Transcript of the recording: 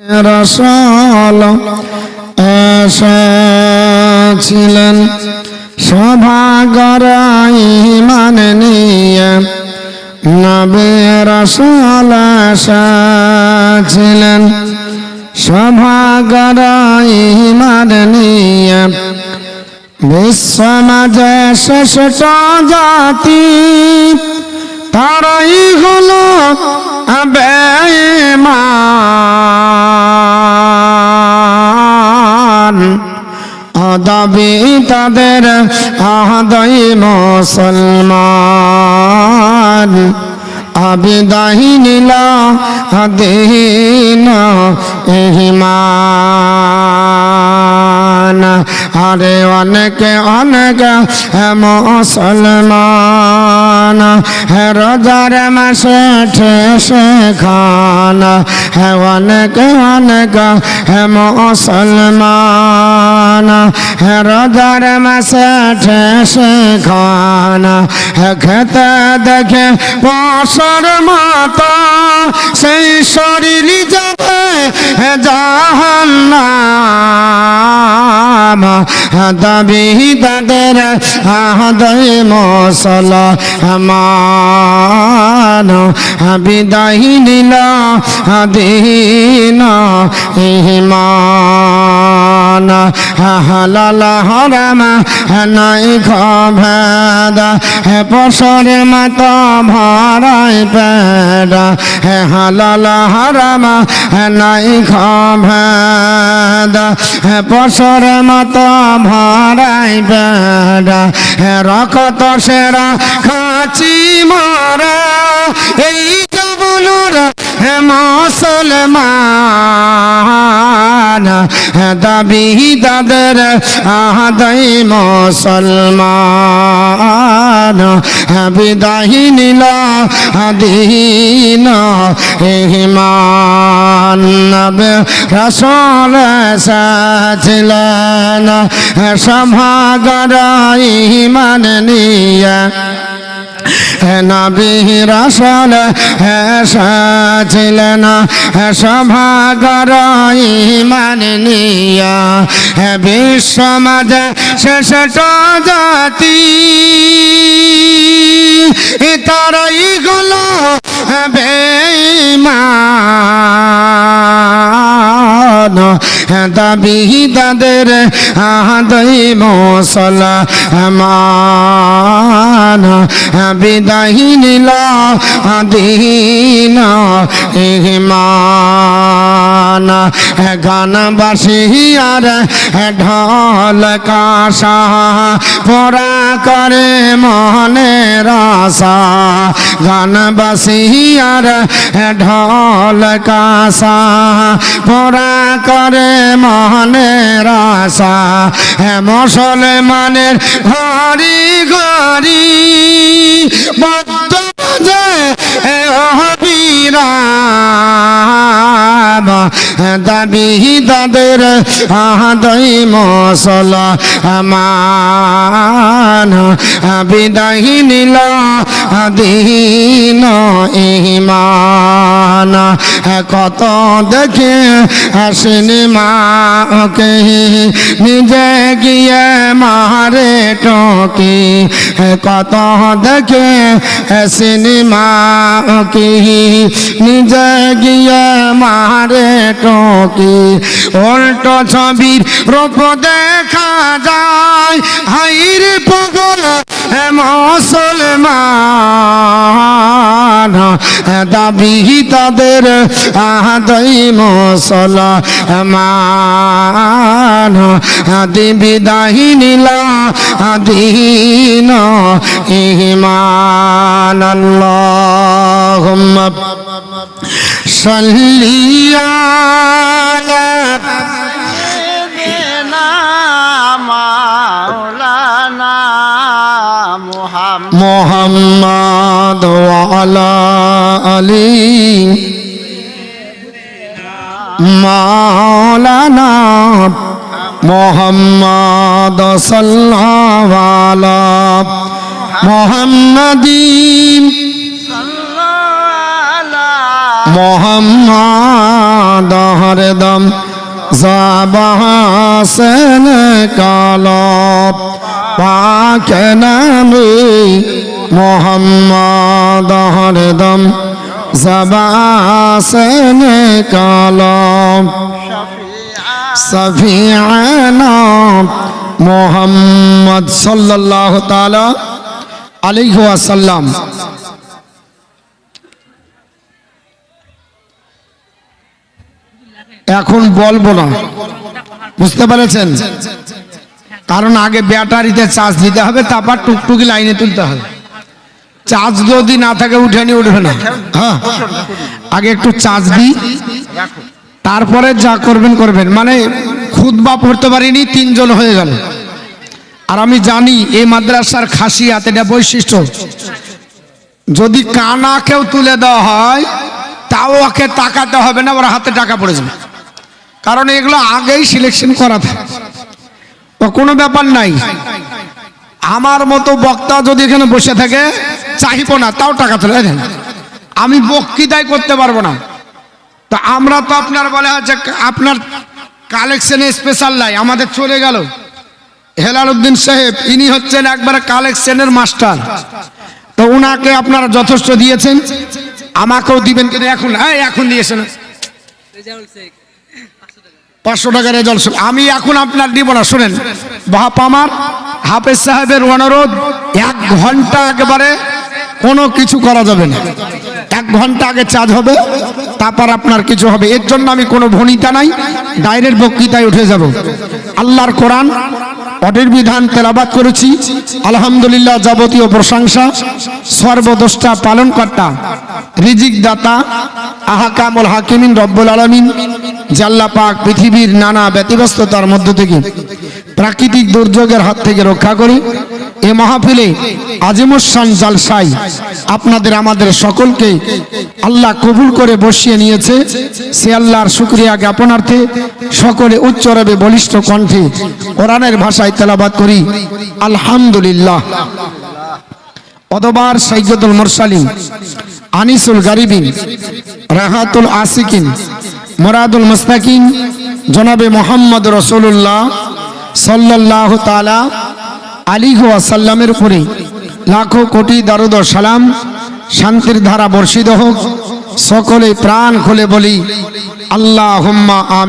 রসল এসেছিলেন সভাগর ইমান নিয়ে নবে রসল এসেছিলেন সভাগর ইমান জাতি তারাই হলো বেমান অদাবি তাদের আহদই মুসলমান। আবিদাহি নীলা দিন ইমান আরে অনেকে অনেক মুসলমান রোজার মাসে ঠেসে খান। হে অনেক অনেক হে মুসলমান রোজার মাসে ঠেসে খেতে দেখে বসর মাতা সেই দাবি তাদের আহদয় মসল মান বিদায় নীল দিন ইমান হালাল হরাম নাই খভেদ হে পশর মত ভরাই পেড হে হালাল হরাম নাই খভেদ হে পশর মত ভরাই পেড হের কত সেরা খাচি মারা। এই জবনুর হে মুসলমান। দাবি দাদের আহাদাই মুসলমান। বিদাহি নীল আদিন নবে রসল সাছিলেন সভাগর ইমান নিয়া। নবী রসল ছিলেন সভাগর ইমান নিয়া শেষ জাতি। তারাই গুলো বেমান দাবি তাদের আদই মশলা, মান, বিদায় নীল দিন ইমান গানবাসী আর ঢল কাশা, পরা করে মনের আশা গানবাসী আর ঢল কাশা, পরা করে মনের আশা। মুসলমানের ঘরি ঘরি দাবি তাদের, আহাদই মশলা মান বিদায় নীল দিন ইমান কত দেখে সিনেমা কে নিজে গিয়ে মারে টকি। কত দেখে সিনেমা কি নিজে গিয়ে মারে টকি। উল্টো ছবির রূপ দেখা যায়। হাইর পগল মুসলমান। দাবি তাদের আদই মসলা মান আদি বিদায়ী নীলা আদিন ইমান আল্লাহুম্মা সাল্লি মুহাম্মদ ওয়ালা আলী মাওলানা মোহাম্মদ সাল্লাল্লাহু মোহাম্মদী মোহাম্মদ হরদম জবাসন কাল পাক নামে মোহাম্মদ হরদম জবাসন কাল সফিয়ানা মোহাম্মদ সাল্লাল্লাহু তাআলা আলাইহি ওয়াসাল্লাম এখন বলব না। বুঝতে পেরেছেন? কারণ আগে ব্যাটারিতে চার্জ দিতে হবে, তারপর টুকটুকি লাইনে তুলতে হবে। চার্জ যদি না থাকে, উঠে উঠবে না। হ্যাঁ। আগে একটু চার্জ দিই, তারপরে যা করবেন করবেন। মানে খুদ বা পড়তে পারিনি, তিনজন হয়ে গেল। আর আমি জানি, এই মাদ্রাসার খাসিয়াত এটা বৈশিষ্ট্য। যদি কানা কেউ তুলে দেওয়া হয়, তাও ওকে তাকাতে হবে না, ওর হাতে টাকা পড়ে যাবে। কারণ এগুলো আগেই সিলেকশন করা থাকে। কোনো ব্যাপার নাই। আমার মতো বক্তা যদি এখানে বসে থাকে, চাহিব না, তাও টাকা তুলে। আমি বক্তৃতাই করতে পারব না। তো আমরা তো আপনার বলে হচ্ছে আপনার কালেকশনে স্পেশাল নাই, আমাদের চলে গেল। হেলাল উদ্দিন সাহেব, ইনি হচ্ছেন একবারে কালেকশনের মাস্টার তো উনাকে আপনারা যথেষ্ট দিয়েছেন। আমাকেও দিবেন কিন্তু এখন হ্যাঁ এখন দিয়েছেন। পাঁচশো টাকা রেজাল্ট আমি এখন আপনার দিব না, শুনেন। বাপ আমার, হাফেজ সাহেবের অনুরোধ, এক ঘণ্টা একেবারে কোনো কিছু করা যাবে না। এক ঘণ্টা আগে চার্জ হবে, তারপর আপনার কিছু হবে। এর জন্য আমি কোনো ভনিতা নাই, ডাইরেক্ট বক্তৃতায় উঠে যাব। আল্লাহর কোরআন অটের বিধান তেলাবাদ করেছি। আলহামদুলিল্লাহ যাবতীয় প্রশংসা সর্বদোষ্টা পালনকর্তা রিজিক দাতা আহাকামুল হাকিমিন রব্বুল আলমিন জাল্লা পাক পৃথিবীর নানা ব্যতিব্যস্ততার মধ্য থেকে প্রাকৃতিক দুর্যোগের হাত থেকে রক্ষা করি। এ মাহফিলে আজিমুসান জালসাই আপনাদের, আমাদের সকলকে আল্লাহ কবুল করে বসিয়ে নিয়েছে। সে আল্লাহর শুক্রিয়া জ্ঞাপনার্থে সকলে উচ্চ রবে বলিষ্ঠ কণ্ঠে কোরআনের ভাষায় তেলাবাদ করি। আলহামদুলিল্লাহ। অদবার সৈয়দুল মুরসালিন, আনিসুল গারিবিন, রাহাতুল আসিকিন মুরাদুল মুস্তাকিম জনাবে মোহাম্মদ রসুল্লাহ সাল্লাহ তালা আলী আসাল্লামের উপরে লাখো কোটি দারুদ সালাম, শান্তির ধারা বর্ষিত হোক। সকলে প্রাণ খুলে বলি আল্লাহ আমি